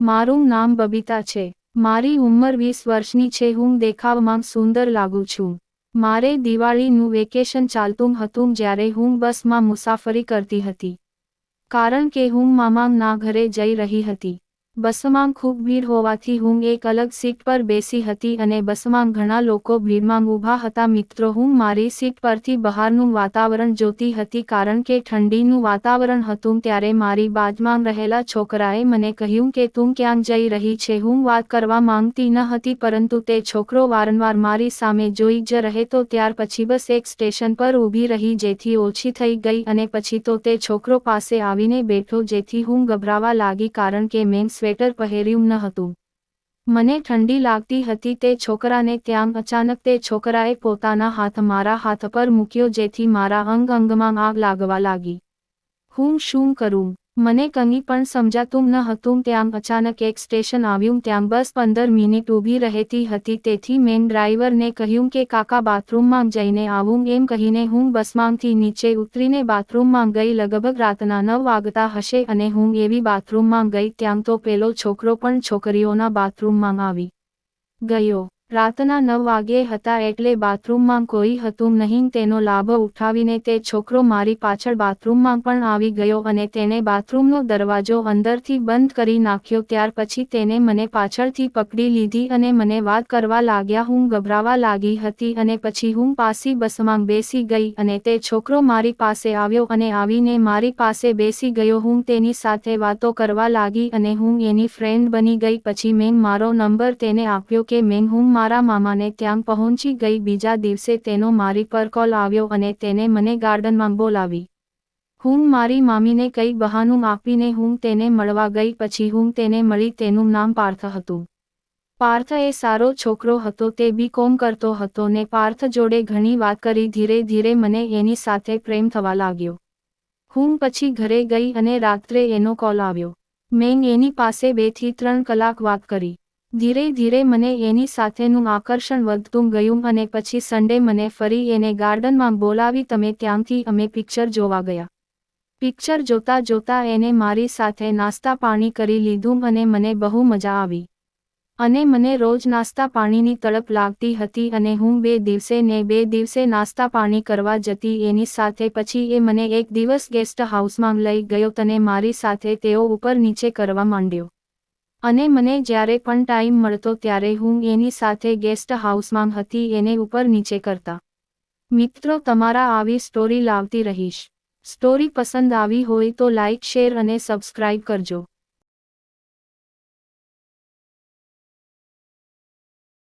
મારું નામ બબીતા છે. મારી ઉંમર વીસ વર્ષની છે. હું દેખાવમાં સુંદર લાગુ છું. મારે દિવાળીનું વેકેશન ચાલતું હતું જ્યારે હું બસમાં મુસાફરી કરતી હતી. કારણ કે હું મામાના ઘરે જઈ રહી હતી. બસમાં ખૂબ ભીડ હોવાથી હું એક અલગ સીટ પર બેસી હતી અને બસમાં ઘણા લોકો ભીડમાં ઊભા હતા. મિત્રો, હું મારી સીટ પરથી બહારનું વાતાવરણ જોતી હતી કારણ કે ઠંડીનું વાતાવરણ હતું ત્યારે મારી બાજમાં રહેલા છોકરાએ મને કહ્યું કે તું ક્યાં જઈ રહી છે? હું વાત કરવા માંગતી ન હતી પરંતુ તે છોકરો વારંવાર મારી સામે જોઈ જ રહેતો ત્યાર પછી બસ એક સ્ટેશન પર ઊભી રહી જેથી ઓછી થઈ ગઈ અને પછી તો તે છોકરો પાસે આવીને બેઠો જેથી હું ગભરાવા લાગી કારણ કે મેં સ્વેટર પહેર્યું ન હતું. મને ઠંડી લાગતી હતી તે છોકરાને ત્યાં અચાનક તે છોકરાએ પોતાના હાથ મારા હાથ પર મૂક્યો જેથી મારા અંગ અંગમાં આગ લાગવા લાગી. હું શું કરું? મને કંઈ પણ સમજાતું ન હતું ત્યાં અચાનક એક સ્ટેશન આવ્યું ત્યાં બસ પંદર મિનિટ ઊભી રહેતી હતી તેથી મેં ડ્રાઈવરને કહ્યું કે, કાકા, બાથરૂમમાં જઈને આવું. એમ કહીને હું બસમાંથી નીચે ઉતરીને બાથરૂમમાં ગઈ લગભગ રાતના નવ વાગતા હશે અને હું એવી બાથરૂમમાં ગઈ ત્યાં તો પેલો છોકરો પણ છોકરીઓના બાથરૂમમાં આવી ગયો. રાતના નવ વાગ્યે હતા એટલે બાથરૂમમાં કોઈ હતું નહીં. તેનો લાભ ઉઠાવીને તે છોકરો મારી પાછળ બાથરૂમમાં પણ આવી ગયો અને તેણે બાથરૂમનો દરવાજો અંદરથી બંધ કરી નાખ્યો. ત્યાર પછી તેને મને પાછળથી પકડી લીધી અને મને વાત કરવા લાગ્યા. હું ગભરાવા લાગી હતી અને પછી હું પાસી બસમાં બેસી ગઈ અને તે છોકરો મારી પાસે આવ્યો અને આવીને મારી પાસે બેસી ગયો. હું તેની સાથે વાતો કરવા લાગી અને હું એની ફ્રેન્ડ બની ગઈ. પછી મેં મારો નંબર તેને આપ્યો કે મેં હું મારા મામાને ત્યાં પહોંચી ગઈ બીજા દિવસે તેનો મારી પર કોલ આવ્યો અને તેને મને ગાર્ડનમાં બોલાવી. હું મારી મામીને કઈ બહાનું આપીને હું તેને મળવા ગઈ પછી હું તેને મળી તેનું નામ પાર્થ હતું. પાર્થ એ સારો છોકરો હતો તે બી કોમ કરતો હતો ને પાર્થ જોડે ઘણી વાત કરી ધીરે ધીરે મને એની સાથે પ્રેમ થવા લાગ્યો. હું પછી ઘરે ગઈ અને રાત્રે એનો કોલ આવ્યો. મેં એની પાસે બેથી ત્રણ કલાક વાત કરી. ધીરે ધીરે મને એની સાથેનું આકર્ષણ વધતું ગયું અને પછી સન્ડે મને ફરી એને ગાર્ડનમાં બોલાવી તમે ત્યાંથી અમે પિક્ચર જોવા ગયા. પિક્ચર જોતા જોતા એને મારી સાથે નાસ્તા પાણી કરી લીધું અને મને બહુ મજા આવી. અને મને રોજ નાસ્તા પાણીની તડપ લાગતી હતી અને હું બે દિવસે ને બે દિવસે નાસ્તા પાણી કરવા જતી એની સાથે પછી એ મને એક દિવસ ગેસ્ટ હાઉસમાં લઈ ગયો તને મારી સાથે તેઓ ઉપર નીચે કરવા માંડ્યો. અને મને જ્યારે પણ ટાઈમ મળતો ત્યારે હું એની સાથે ગેસ્ટ હાઉસમાં હતી એને ઉપર નીચે કરતા. મિત્રો, તમારા આવી સ્ટોરી લાવતી રહીશ. સ્ટોરી પસંદ આવી હોય તો લાઇક શેર અને સબસ્ક્રાઇબ કરજો.